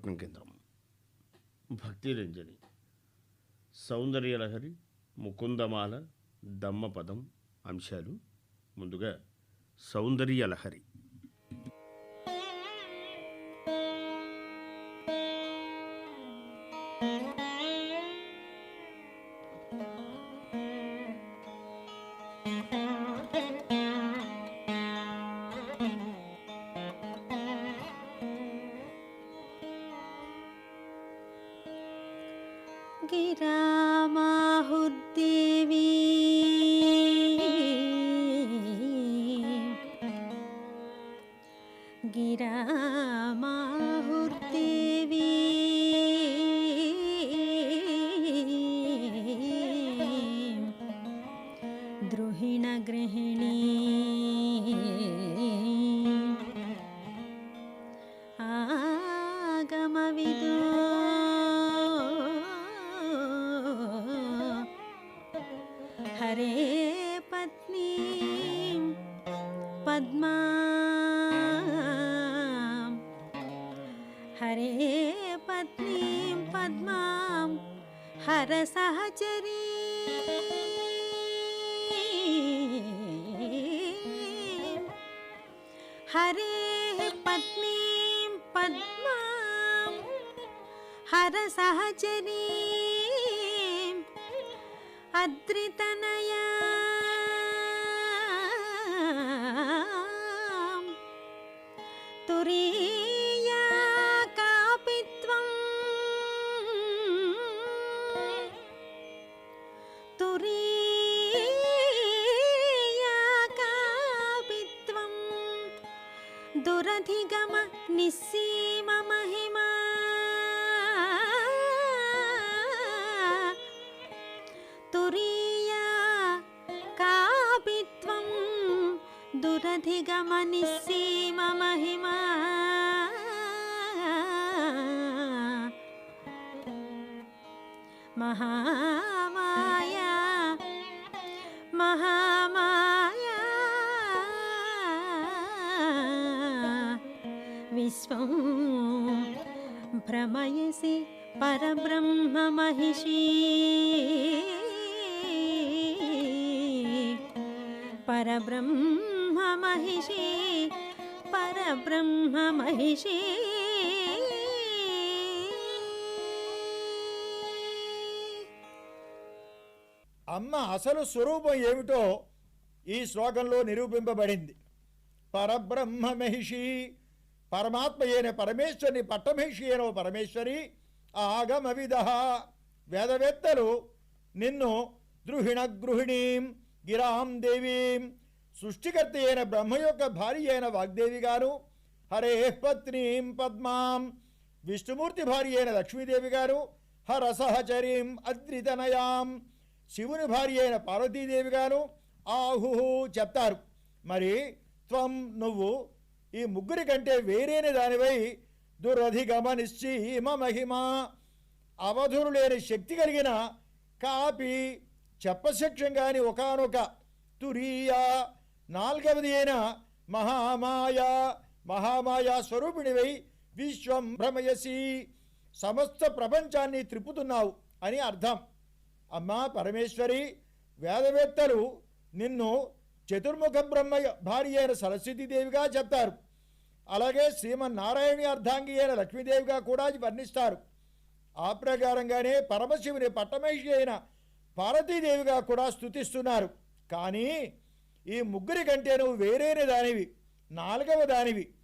విశాఖపట్నం కేంద్రం. భక్తి రంజని సౌందర్యలహరి ముకుందమాల దమ్మపదం అంశాలు ముందుగా సౌందర్యలహరి. thank गिरामाहुर्देवी। द्रोहिणगृहे हरे पत्नी पद्मा हरसहचरी हरे पत्नीं पद्मां हरसहचरीम् अद्रितनया धिगम निस्सीममहिमा तुरीया कापि त्वं दुरधिगमनिस्सीम महिमा महा विश्वं भ्रमयसि परब्रह्ममहिषी परब्रह्ममहिषी परब्रह्ममहिषी అమ్మ అసలు స్వరూపం ఏమిటో ఈ శ్లోకంలో నిరూపింపబడింది పరబ్రహ్మ మహిషి పరమాత్మ అయిన పరమేశ్వరిని పట్టమహిషి అయిన పరమేశ్వరి ఆగమవిధ వేదవేత్తలు నిన్ను ద్రుహిణ గృహిణీం గిరాం దేవీం సృష్టికర్త అయిన బ్రహ్మ యొక్క భార్య అయిన వాగ్దేవి గారు హరే పత్నీం పద్మాం విష్ణుమూర్తి భార్య అయిన లక్ష్మీదేవి గారు హరసహచరీం అద్రితనయాం శివుని భార్య అయిన పార్వతీదేవి గారు ఆహు చెప్తారు. మరి త్వం నువ్వు ఈ ముగ్గురి కంటే వేరేని దానివై దురధిగమ నిశ్చీమ మహిమ అవధులు లేని శక్తి కలిగిన కాపి చెప్పశక్ష్యం కాని ఒకనొక తురీయ నాల్గవది అయిన మహామాయ మహామాయా స్వరూపిణివై విశ్వం భ్రమయసి సమస్త ప్రపంచాన్ని త్రిప్పుతున్నావు అని అర్థం. అమ్మా పరమేశ్వరి వేదవేత్తలు నిన్ను చతుర్ముఖ బ్రహ్మ భార్య అయిన సరస్వతీదేవిగా చెప్తారు. అలాగే శ్రీమన్నారాయణి అర్ధాంగి అయిన లక్ష్మీదేవిగా కూడా వర్ణిస్తారు. ఆ ప్రకారంగానే పరమశివుని పట్టమహిషి అయిన పార్వతీదేవిగా కూడా స్తుతిస్తున్నారు. కానీ ఈ ముగ్గురి కంటే నువ్వు వేరేని దానివి నాలుగవ దానివి.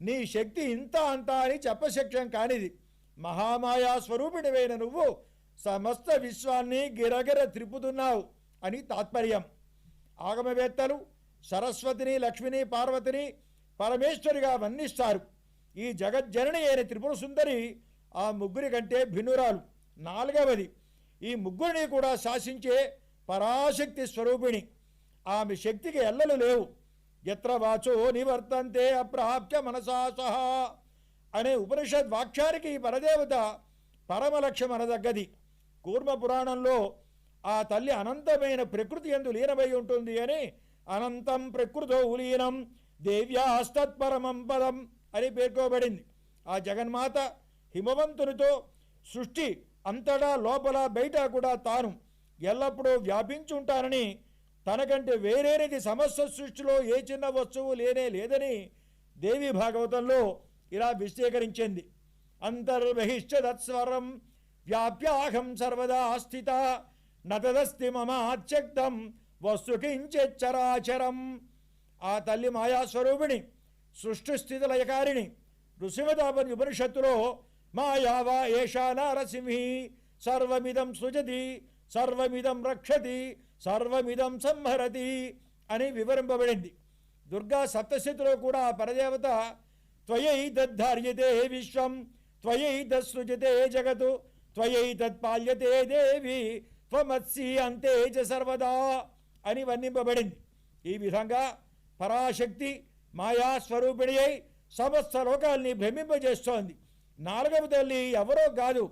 నీ శక్తి ఇంత అంత అని చెప్పశక్యం కానిది. మహామాయా స్వరూపిణివైన నువ్వు సమస్త విశ్వాన్ని గిరగిర త్రిపుతున్నావు అని తాత్పర్యం. ఆగమవేత్తలు సరస్వతిని లక్ష్మిని పార్వతిని పరమేశ్వరిగా వర్ణిస్తారు. ఈ జగజ్జనని అయిన త్రిపుర సుందరి ఆ ముగ్గురి కంటే భిన్నురాలు. నాలుగవది ఈ ముగ్గురిని కూడా శాసించే పరాశక్తి స్వరూపిణి. ఆమె శక్తికి ఎల్లలు లేవు. ఎత్ర వాచో నివర్తంతే అప్రాప్య మనసా సహా అనే ఉపనిషద్ వాక్యానికి ఈ పరదేవత పరమలక్ష్యం అనదగ్గది. కూర్మ పురాణంలో ఆ తల్లి అనంతమైన ప్రకృతి ఎందు లీనమై ఉంటుంది అని అనంతం ప్రకృతో ఉలీనం దేవ్యాస్తత్పరమం పదం అని పేర్కోబడింది. ఆ జగన్మాత హిమవంతునితో సృష్టి అంతటా లోపల బయట కూడా తాను ఎల్లప్పుడూ వ్యాపించుంటానని తనకంటే వేరేనిది సమస్య సృష్టిలో ఏ చిన్న వస్తువు లేనే లేదని దేవి భాగవతంలో ఇలా విశీకరించింది అంతర్బహిష్ట తత్స్వరం వ్యాప్యాహం సర్వదా స్థిత నతదస్తి మమ వస్తుకించరాచరం ఆ తల్లి మాయాస్వరూపిణి సృష్టి స్థితి లయకారిణి ఋషివతాపని ఉపనిషత్తులో మాయావా ఏషా నారసింహి సర్వమిదం సృజతి సర్వమిదం రక్షతి సర్వమిదం సంహరతి అని వివరింపబడింది. దుర్గా సప్తశతిలో కూడా ఆ పరదేవత త్వయైతద్ధార్యతే విశ్వం త్వయైతత్సృజతే జగతు త్వయైతత్పాల్యతే దేవి త్వమత్సి అంతే చ సర్వదా అని వర్ణింపబడింది. ఈ విధంగా పరాశక్తి మాయా స్వరూపిణి అయి సమస్త లోకాల్ని భ్రమింపజేస్తోంది. నాలుగవ తల్లి ఎవరో కాదు.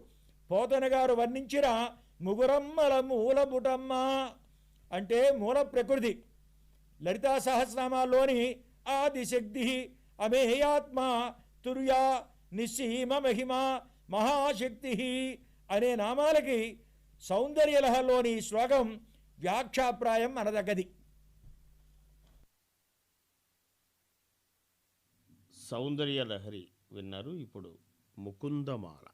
పోతన గారు వర్ణించిన ముగురమ్మల మూలబుటమ్మ అంటే మూల ప్రకృతి. లలితా సహస్రనామాల్లోని ఆదిశక్తి అమేయాత్మ తుర్యా నిస్సీమ మహిమ మహాశక్తి అనే నామాలకి సౌందర్యలహలోని శ్లోకం వ్యాఖ్యాప్రాయం అనదగ్గది. సౌందర్యలహరి విన్నారు ఇప్పుడు ముకుందమాల.